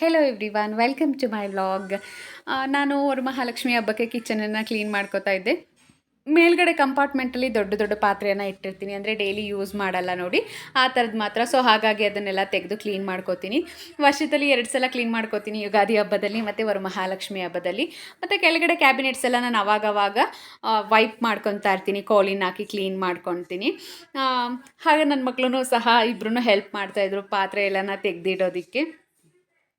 Hello everyone welcome to my vlog ನಾನು ವರಮಹಾಲಕ್ಷ್ಮಿ ಹಬ್ಬಕ್ಕೆ ಕಿಚನನ್ನು clean ಮಾಡ್ಕೋತಾ ಇದ್ದೆ. ಮೇಲ್ಗಡೆ ಕಂಪಾರ್ಟ್ಮೆಂಟಲ್ಲಿ ದೊಡ್ಡ ದೊಡ್ಡ ಪಾತ್ರೆಯನ್ನು ಇಟ್ಟಿರ್ತೀನಿ. ಅಂದರೆ ಡೈಲಿ ಯೂಸ್ ಮಾಡಲ್ಲ ನೋಡಿ. ಆ ಥರದ್ದು ಮಾತ್ರ. ಸೊ ಹಾಗಾಗಿ ಅದನ್ನೆಲ್ಲ ತೆಗೆದು ಕ್ಲೀನ್ ಮಾಡ್ಕೋತೀನಿ. ವರ್ಷದಲ್ಲಿ ಎರಡು ಸಲ ಕ್ಲೀನ್ ಮಾಡ್ಕೋತೀನಿ ಯುಗಾದಿ ಹಬ್ಬದಲ್ಲಿ ಮತ್ತು ವರಮಹಾಲಕ್ಷ್ಮಿ ಹಬ್ಬದಲ್ಲಿ. ಮತ್ತು ಕೆಳಗಡೆ ಕ್ಯಾಬಿನೆಟ್ಸ್ ಎಲ್ಲ ನಾನು ಅವಾಗವಾಗ ವೈಪ್ ಮಾಡ್ಕೊತಾ ಇರ್ತೀನಿ. ಕೋಲಿನ ಹಾಕಿ ಕ್ಲೀನ್ ಮಾಡ್ಕೊತೀನಿ. ಹಾಗೆ ನನ್ನ ಮಕ್ಕಳು ಸಹ ಇಬ್ಬರೂ ಹೆಲ್ಪ್ ಮಾಡ್ತಾಯಿದ್ರು ಪಾತ್ರೆ ಎಲ್ಲನ ತೆಗೆದಿಡೋದಕ್ಕೆ.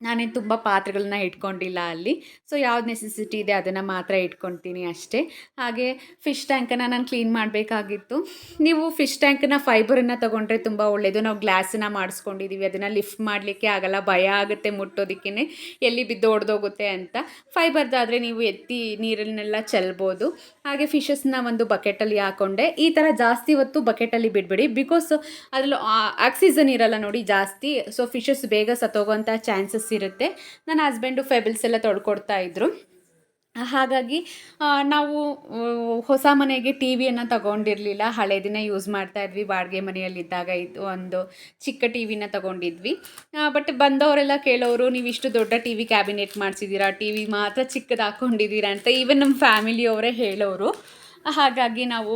ನಾನೇನು ತುಂಬ ಪಾತ್ರೆಗಳನ್ನ ಇಟ್ಕೊಂಡಿಲ್ಲ ಅಲ್ಲಿ. ಸೊ ಯಾವ್ದು ನೆಸೆಸಿಟಿ ಇದೆ ಅದನ್ನು ಮಾತ್ರ ಇಟ್ಕೊತೀನಿ ಅಷ್ಟೇ. ಹಾಗೆ ಫಿಶ್ ಟ್ಯಾಂಕನ್ನು ನಾನು ಕ್ಲೀನ್ ಮಾಡಬೇಕಾಗಿತ್ತು. ನೀವು ಫಿಶ್ ಟ್ಯಾಂಕನ್ನ ಫೈಬರನ್ನು ತೊಗೊಂಡ್ರೆ ತುಂಬ ಒಳ್ಳೆಯದು ನಾವು ಗ್ಲಾಸನ್ನು ಮಾಡಿಸ್ಕೊಂಡಿದ್ದೀವಿ ಅದನ್ನು ಲಿಫ್ಟ್ ಮಾಡಲಿಕ್ಕೆ ಆಗಲ್ಲ. ಭಯ ಆಗುತ್ತೆ ಮುಟ್ಟೋದಕ್ಕೇ ಎಲ್ಲಿ ಬಿದ್ದು ಒಡೆದೋಗುತ್ತೆ ಅಂತ. ಫೈಬರ್ದಾದರೆ ನೀವು ಎತ್ತಿ ನೀರನ್ನೆಲ್ಲ ಚೆಲ್ಬೋದು. ಹಾಗೆ ಫಿಶಸ್ನ ಒಂದು ಬಕೆಟಲ್ಲಿ ಹಾಕೊಂಡೆ. ಈ ಥರ ಜಾಸ್ತಿ ಹೊತ್ತು ಬಕೆಟಲ್ಲಿ ಬಿಡಬೇಡಿ. ಬಿಕಾಸ್ ಅದರಲ್ಲೂ ಆಕ್ಸಿಜನ್ ಇರಲ್ಲ ನೋಡಿ ಜಾಸ್ತಿ. ಸೊ ಫಿಶಸ್ ಬೇಗ ಸತ್ತೋಗೋಂಥ ಚಾನ್ಸಸ್ ಇರುತ್ತೆ. ನನ್ನ ಹಸ್ಬೆಂಡು ಫೆಬಲ್ಸ್ ಎಲ್ಲ ತೊಡ್ಕೊಡ್ತಾ ಇದ್ರು. ಹಾಗಾಗಿ ನಾವು ಹೊಸ ಮನೆಗೆ ಟಿ ವಿಯನ್ನು ತಗೊಂಡಿರಲಿಲ್ಲ. ಹಳೇದಿನ ಯೂಸ್ ಮಾಡ್ತಾ ಇದ್ವಿ. ಬಾಡಿಗೆ ಮನೆಯಲ್ಲಿದ್ದಾಗ ಇದು ಒಂದು ಚಿಕ್ಕ ಟಿ ವಿನ ತಗೊಂಡಿದ್ವಿ. ಬಟ್ ಬಂದವರೆಲ್ಲ ಕೇಳೋರು, ನೀವು ಇಷ್ಟು ದೊಡ್ಡ ಟಿ ವಿ ಕ್ಯಾಬಿನೆಟ್ ಮಾಡಿಸಿದ್ದೀರಾ ಟಿ ವಿ ಮಾತ್ರ ಚಿಕ್ಕದು ಹಾಕ್ಕೊಂಡಿದ್ದೀರಾ ಅಂತ ಈವನ್ ನಮ್ಮ ಫ್ಯಾಮಿಲಿಯವರೇ ಹೇಳೋರು. ಹಾಗಾಗಿ ನಾವು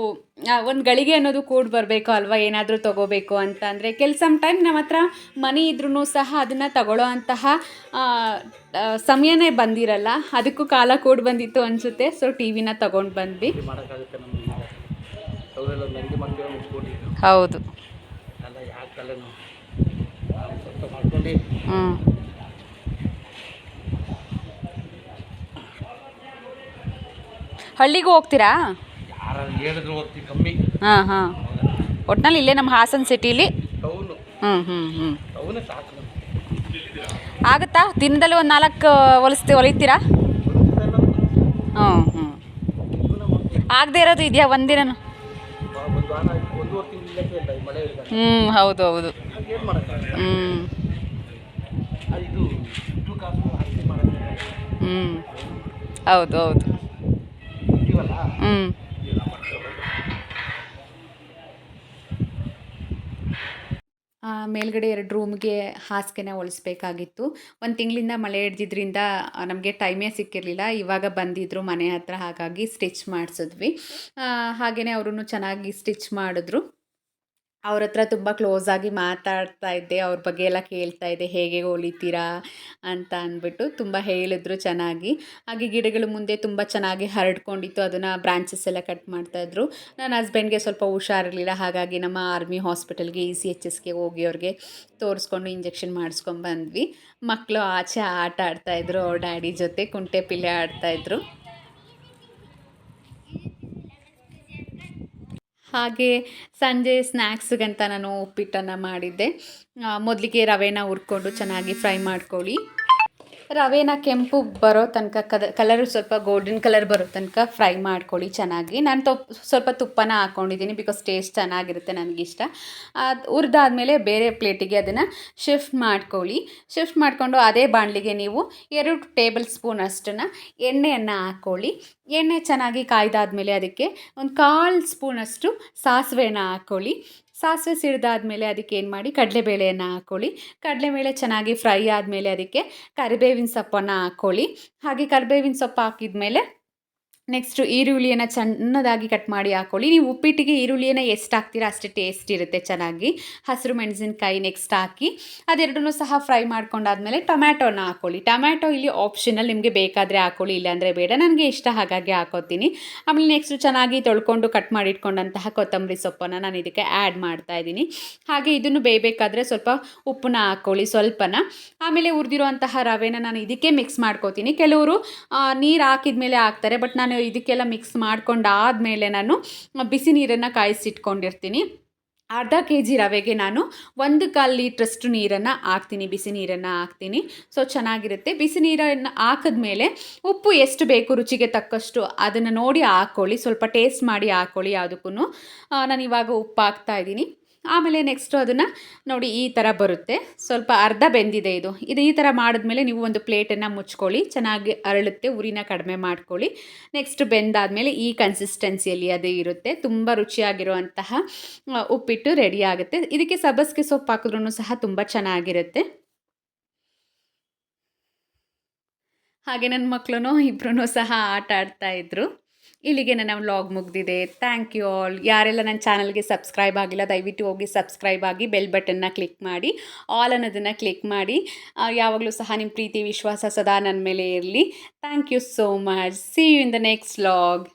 ಒಂದು ಗಳಿಗೆ ಅನ್ನೋದು ಕೂಡ ಬರಬೇಕು ಅಲ್ವಾ? ಏನಾದರೂ ತೊಗೋಬೇಕು ಅಂತ. ಅಂದರೆ ಕೆಲ್ ಸಮ್ ಟೈಮ್ ನಮ್ಮ ಹತ್ರ ಮನಿ ಇದ್ರೂ ಸಹ ಅದನ್ನು ತಗೊಳ್ಳೋ ಅಂತಹ ಸಮಯನೇ ಬಂದಿರಲ್ಲ. ಅದಕ್ಕೂ ಕಾಲ ಕೂಡ ಬಂದಿತ್ತು ಅನಿಸುತ್ತೆ. ಸೊ ಟಿ ವಿನ ತಗೊಂಡು ಬಂದ್ವಿ. ಹೌದು. ಹ್ಞೂ ಹಳ್ಳಿಗೂ ಹೋಗ್ತೀರಾ? ಹಾಂ ಹಾಂ. ಒಟ್ನಲ್ಲಿ ಇಲ್ಲೇ ನಮ್ಮ ಹಾಸನ್ ಸಿಟಿಲಿ. ಹ್ಞೂ ಹ್ಞೂ ಹ್ಞೂ ಆಗುತ್ತಾ? ದಿನದಲ್ಲಿ ಒಂದು ನಾಲ್ಕು ಹೊಲಿಸ್ತಿ ಹೊಲಿತೀರಾ ಹ್ಞೂ ಹ್ಞೂ ಆಗದೆ ಇರೋದು ಇದೆಯಾ ಒಂದಿನ ಹ್ಞೂ ಹೌದು ಹೌದು. ಹ್ಞೂ ಹ್ಞೂ ಹೌದು ಹೌದು. ಹ್ಮ್. ಹ್ಞೂ ಇಲ್ಲ ಮಾಡ್ಕೊಳ್ಳೋದು ಆ, ಮೇಲ್ಗಡೆ ಎರಡು ರೂಮ್ಗೆ ಹಾಸಿಗೆನ ಹೊಲಿಸ್ಬೇಕಾಗಿತ್ತು ಒಂದು ತಿಂಗಳಿಂದ ಮಳೆ ಹಿಡ್ದಿದ್ರಿಂದ ನಮಗೆ ಟೈಮೇ ಸಿಕ್ಕಿರಲಿಲ್ಲ. ಇವಾಗ ಬಂದಿದ್ದರು ಮನೆ ಹತ್ರ, ಹಾಗಾಗಿ ಸ್ಟಿಚ್ ಮಾಡಿಸಿದ್ವಿ. ಹಾಗೆಯೇ ಅವರು ಚೆನ್ನಾಗಿ ಸ್ಟಿಚ್ ಮಾಡಿದ್ರು. ಅವ್ರ ಹತ್ರ ತುಂಬ ಕ್ಲೋಸ್ ಆಗಿ ಮಾತಾಡ್ತಾ ಇದ್ದೆ, ಅವ್ರ ಬಗ್ಗೆ ಎಲ್ಲ ಕೇಳ್ತಾ ಇದ್ದೆ, ಹೇಗೆ ಹೊಲಿತೀರಾ? ಅಂತ ಅಂದ್ಬಿಟ್ಟು ತುಂಬ ಹೇಳಿದ್ರು ಚೆನ್ನಾಗಿ. ಹಾಗೆ ಗಿಡಗಳು ಮುಂದೆ ತುಂಬ ಚೆನ್ನಾಗಿ ಹರಡ್ಕೊಂಡಿತ್ತು, ಅದನ್ನು ಬ್ರಾಂಚಸ್ ಎಲ್ಲ ಕಟ್ ಮಾಡ್ತಾಯಿದ್ರು ನನ್ನ ಹಸ್ಬೆಂಡ್ಗೆ ಸ್ವಲ್ಪ ಹುಷಾರಿರಲಿಲ್ಲ, ಹಾಗಾಗಿ ನಮ್ಮ ಆರ್ಮಿ ಹಾಸ್ಪಿಟಲ್ಗೆ ಇ ಸಿ ಎಚ್ ಎಸ್ಗೆ ಹೋಗಿ ಅವ್ರಿಗೆ ತೋರಿಸ್ಕೊಂಡು ಇಂಜೆಕ್ಷನ್ ಮಾಡಿಸ್ಕೊಂಡು ಬಂದ್ವಿ. ಮಕ್ಕಳು ಆಚೆ ಆಟ ಆಡ್ತಾಯಿದ್ರು ಅವ್ರ ಡ್ಯಾಡಿ ಜೊತೆ ಕುಂಟೆ ಪಿಲ್ಲೆ ಆಡ್ತಾಯಿದ್ರು ಹಾಗೆ ಸಂಜೆ ಸ್ನ್ಯಾಕ್ಸ್ಗಂತ ನಾನು ಉಪ್ಪಿಟ್ಟನ್ನು ಮಾಡಿದ್ದೆ. ಮೊದಲಿಗೆ ರವೆನ ಹುರ್ಕೊಂಡು ಚೆನ್ನಾಗಿ ಫ್ರೈ ಮಾಡ್ಕೊಳ್ಳಿ. ರವೆನ ಕೆಂಪು ಬರೋ ತನಕ, ಕದ ಕಲರು ಸ್ವಲ್ಪ ಗೋಲ್ಡನ್ ಕಲರ್ ಬರೋ ತನಕ ಫ್ರೈ ಮಾಡ್ಕೊಳ್ಳಿ ಚೆನ್ನಾಗಿ. ನಾನು ತೊಪ್, ಸ್ವಲ್ಪ ತುಪ್ಪನ ಹಾಕ್ಕೊಂಡಿದ್ದೀನಿ ಬಿಕಾಸ್ ಟೇಸ್ಟ್ ಚೆನ್ನಾಗಿರುತ್ತೆ ನನಗಿಷ್ಟ. ಅದು ಹುರಿದಾದ್ಮೇಲೆ ಬೇರೆ ಪ್ಲೇಟಿಗೆ ಅದನ್ನು ಶಿಫ್ಟ್ ಮಾಡ್ಕೊಳ್ಳಿ. ಶಿಫ್ಟ್ ಮಾಡಿಕೊಂಡು ಅದೇ ಬಾಣಲಿಗೆ ನೀವು ಎರಡು ಟೇಬಲ್ ಸ್ಪೂನ್ ಅಷ್ಟನ್ನು ಎಣ್ಣೆಯನ್ನು ಹಾಕ್ಕೊಳ್ಳಿ ಎಣ್ಣೆ ಚೆನ್ನಾಗಿ ಕಾಯ್ದಾದ್ಮೇಲೆ ಅದಕ್ಕೆ ಒಂದು ಕಾಲು ಸ್ಪೂನಷ್ಟು ಸಾಸಿವೆನ ಹಾಕ್ಕೊಳ್ಳಿ ಸಾಸಿವೆ ಸಿಡಿದಾದಮೇಲೆ ಅದಕ್ಕೆ ಏನು ಮಾಡಿ? ಕಡಲೆಬೇಳೆಯನ್ನು ಹಾಕ್ಕೊಳ್ಳಿ ಕಡಲೆಬೇಳೆ ಚೆನ್ನಾಗಿ ಫ್ರೈ ಆದಮೇಲೆ ಅದಕ್ಕೆ ಕರಿಬೇವಿನ ಸೊಪ್ಪನ್ನು ಹಾಕ್ಕೊಳ್ಳಿ ಹಾಗೆ ಕರಿಬೇವಿನ ಸೊಪ್ಪು ಹಾಕಿದ್ಮೇಲೆ ನೆಕ್ಸ್ಟು ಈರುಳ್ಳಿಯನ್ನು ಚೆನ್ನದಾಗಿ ಕಟ್ ಮಾಡಿ ಹಾಕ್ಕೊಳ್ಳಿ ನೀವು ಉಪ್ಪಿಟ್ಟಿಗೆ ಈರುಳ್ಳಿಯನ್ನು ಎಷ್ಟು ಹಾಕ್ತೀರಾ ಅಷ್ಟು ಟೇಸ್ಟ್ ಇರುತ್ತೆ ಚೆನ್ನಾಗಿ. ಹಸಿರು ಮೆಣಸಿನ್ಕಾಯಿ ನೆಕ್ಸ್ಟ್ ಹಾಕಿ. ಅದೆರಡನ್ನೂ ಸಹ ಫ್ರೈ ಮಾಡ್ಕೊಂಡಾದ್ಮೇಲೆ ಟೊಮ್ಯಾಟೋನ ಹಾಕ್ಕೊಳ್ಳಿ ಟೊಮ್ಯಾಟೊ ಇಲ್ಲಿ ಆಪ್ಷನಲ್ ನಿಮಗೆ ಬೇಕಾದರೆ ಹಾಕ್ಕೊಳ್ಳಿ ಇಲ್ಲಾಂದರೆ ಬೇಡ. ನನಗೆ ಇಷ್ಟ ಹಾಗಾಗಿ ಹಾಕೋತೀನಿ. ಆಮೇಲೆ ನೆಕ್ಸ್ಟು ಚೆನ್ನಾಗಿ ತೊಳ್ಕೊಂಡು ಕಟ್ ಮಾಡಿಟ್ಕೊಂಡಂತಹ ಕೊತ್ತಂಬರಿ ಸೊಪ್ಪನ್ನು ನಾನು ಇದಕ್ಕೆ ಆ್ಯಡ್ ಮಾಡ್ತಾ ಇದ್ದೀನಿ. ಹಾಗೆ ಇದನ್ನು ಬೇಯಬೇಕಾದ್ರೆ ಸ್ವಲ್ಪ ಉಪ್ಪನ್ನ ಹಾಕ್ಕೊಳ್ಳಿ ಸ್ವಲ್ಪನ. ಆಮೇಲೆ ಹುರಿದಿರುವಂತಹ ರವೆನ ನಾನು ಇದಕ್ಕೆ ಮಿಕ್ಸ್ ಮಾಡ್ಕೋತೀನಿ. ಕೆಲವರು ನೀರು ಹಾಕಿದ ಮೇಲೆ ಹಾಕ್ತಾರೆ ಬಟ್ ನಾನು ಇದಕ್ಕೆಲ್ಲ ಮಿಕ್ಸ್ ಮಾಡ್ಕೊಂಡು ಆದಮೇಲೆ ನಾನು ಬಿಸಿ ನೀರನ್ನು ಕಾಯಿಸಿಟ್ಕೊಂಡಿರ್ತೀನಿ. ಅರ್ಧ ಕೆ ಜಿ ರವೆಗೆ ನಾನು ಒಂದು ಕಾಲು ಲೀಟ್ರಷ್ಟು ನೀರನ್ನು ಹಾಕ್ತೀನಿ, ಬಿಸಿ ನೀರನ್ನು ಹಾಕ್ತೀನಿ. ಸೊ ಚೆನ್ನಾಗಿರುತ್ತೆ. ಬಿಸಿ ನೀರನ್ನು ಹಾಕಿದ್ಮೇಲೆ ಉಪ್ಪು ಎಷ್ಟು ಬೇಕು ರುಚಿಗೆ ತಕ್ಕಷ್ಟು ಅದನ್ನು ನೋಡಿ ಹಾಕ್ಕೊಳ್ಳಿ ಸ್ವಲ್ಪ ಟೇಸ್ಟ್ ಮಾಡಿ ಹಾಕ್ಕೊಳ್ಳಿ ಯಾವುದಕ್ಕೂ ನಾನು ಇವಾಗ ಉಪ್ಪು ಹಾಕ್ತಾ ಇದ್ದೀನಿ. ಆಮೇಲೆ ನೆಕ್ಸ್ಟು ಅದನ್ನು ನೋಡಿ ಈ ಥರ ಬರುತ್ತೆ. ಸ್ವಲ್ಪ ಅರ್ಧ ಬೆಂದಿದೆ ಇದು. ಇದು ಈ ಥರ ಮಾಡಿದ್ಮೇಲೆ ನೀವು ಒಂದು ಪ್ಲೇಟನ್ನು ಮುಚ್ಕೊಳ್ಳಿ. ಚೆನ್ನಾಗಿ ಅರಳುತ್ತೆ, ಉರಿನ ಕಡಿಮೆ ಮಾಡ್ಕೊಳ್ಳಿ. ನೆಕ್ಸ್ಟ್ ಬೆಂದಾದಮೇಲೆ ಈ ಕನ್ಸಿಸ್ಟೆನ್ಸಿಯಲ್ಲಿ ಅದೇ ಇರುತ್ತೆ. ತುಂಬ ರುಚಿಯಾಗಿರುವಂತಹ ಉಪ್ಪಿಟ್ಟು ರೆಡಿ ಆಗುತ್ತೆ. ಇದಕ್ಕೆ ಸಬ್ಬಸಿಗೆ ಸೊಪ್ಪು ಹಾಕಿದ್ರೂ ಸಹ ತುಂಬ ಚೆನ್ನಾಗಿರುತ್ತೆ. ಹಾಗೆ ನನ್ನ ಮಕ್ಕಳು ಇಬ್ಬರೂ ಸಹ ಆಟ ಆಡ್ತಾ ಇದ್ರು. ಇಲ್ಲಿಗೆ ನನ್ನ ವ್ಲಾಗ್ ಮುಗ್ದಿದೆ. ಥ್ಯಾಂಕ್ ಯು ಆಲ್ ಯಾರೆಲ್ಲ ನನ್ನ ಚಾನಲ್ಗೆ ಸಬ್ಸ್ಕ್ರೈಬ್ ಆಗಿಲ್ಲ, ದಯವಿಟ್ಟು ಹೋಗಿ ಸಬ್ಸ್ಕ್ರೈಬ್ ಆಗಿ ಬೆಲ್ ಬಟನ್ನ ಕ್ಲಿಕ್ ಮಾಡಿ. ಆಲ್ ಅನ್ನೋದನ್ನು ಕ್ಲಿಕ್ ಮಾಡಿ. ಯಾವಾಗಲೂ ಸಹ ನಿಮ್ಮ ಪ್ರೀತಿ, ವಿಶ್ವಾಸ ಸದಾ ನನ್ನ ಮೇಲೆ ಇರಲಿ. Thank you so much see you in the next vlog